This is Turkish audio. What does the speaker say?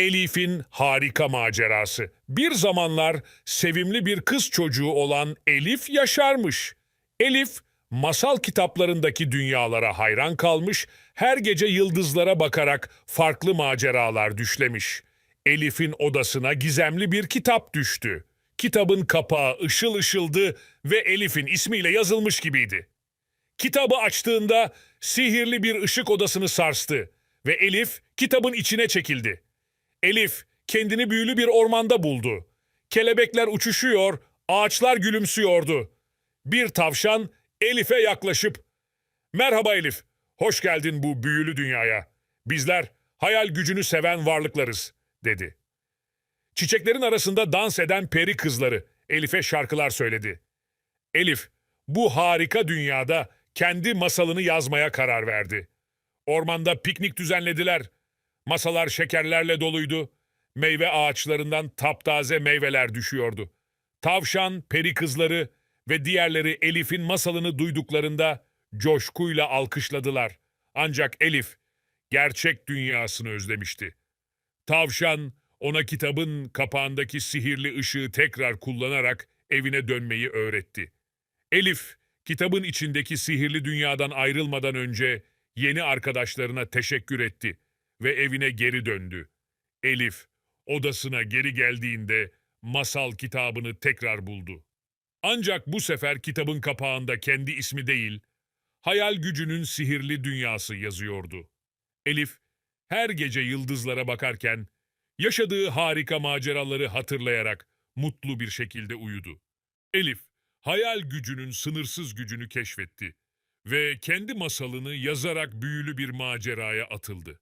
Elif'in harika macerası. Bir zamanlar sevimli bir kız çocuğu olan Elif yaşarmış. Elif masal kitaplarındaki dünyalara hayran kalmış, her gece yıldızlara bakarak farklı maceralar düşlemiş. Elif'in odasına gizemli bir kitap düştü. Kitabın kapağı ışıl ışıldı ve Elif'in ismiyle yazılmış gibiydi. Kitabı açtığında sihirli bir ışık odasını sarstı ve Elif kitabın içine çekildi. Elif kendini büyülü bir ormanda buldu. Kelebekler uçuşuyor, ağaçlar gülümsüyordu. Bir tavşan Elif'e yaklaşıp "Merhaba Elif, hoş geldin bu büyülü dünyaya. Bizler hayal gücünü seven varlıklarız." dedi. Çiçeklerin arasında dans eden peri kızları Elif'e şarkılar söyledi. Elif bu harika dünyada kendi masalını yazmaya karar verdi. Ormanda piknik düzenlediler. Masalar şekerlerle doluydu. Meyve ağaçlarından taptaze meyveler düşüyordu. Tavşan, peri kızları ve diğerleri Elif'in masalını duyduklarında coşkuyla alkışladılar. Ancak Elif gerçek dünyasını özlemişti. Tavşan ona kitabın kapağındaki sihirli ışığı tekrar kullanarak evine dönmeyi öğretti. Elif, kitabın içindeki sihirli dünyadan ayrılmadan önce yeni arkadaşlarına teşekkür etti ve evine geri döndü. Elif, odasına geri geldiğinde masal kitabını tekrar buldu. Ancak bu sefer kitabın kapağında kendi ismi değil, hayal gücünün sihirli dünyası yazıyordu. Elif, her gece yıldızlara bakarken, yaşadığı harika maceraları hatırlayarak mutlu bir şekilde uyudu. Elif, hayal gücünün sınırsız gücünü keşfetti ve kendi masalını yazarak büyülü bir maceraya atıldı.